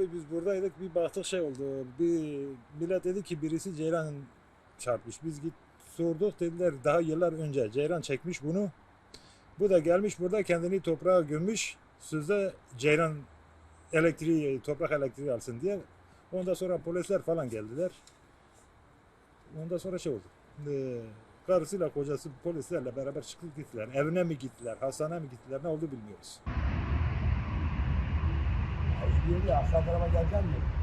Abi biz buradaydık bir baktık şey oldu. Bir millet dedi ki birisi ceylan çarpmış. Biz git sorduk dediler daha yıllar önce ceylan çekmiş bunu. Bu da gelmiş burada kendini toprağa gömmüş. Sözde ceylan elektriği, toprak elektriği alsın diye. Ondan sonra polisler falan geldiler. Ondan sonra şey oldu. Ee, karısıyla kocası polislerle beraber çıkıp gittiler. Evine mi gittiler, hastaneye mi gittiler ne oldu bilmiyoruz. Diyor ya aşağı tarafa gelecek mi?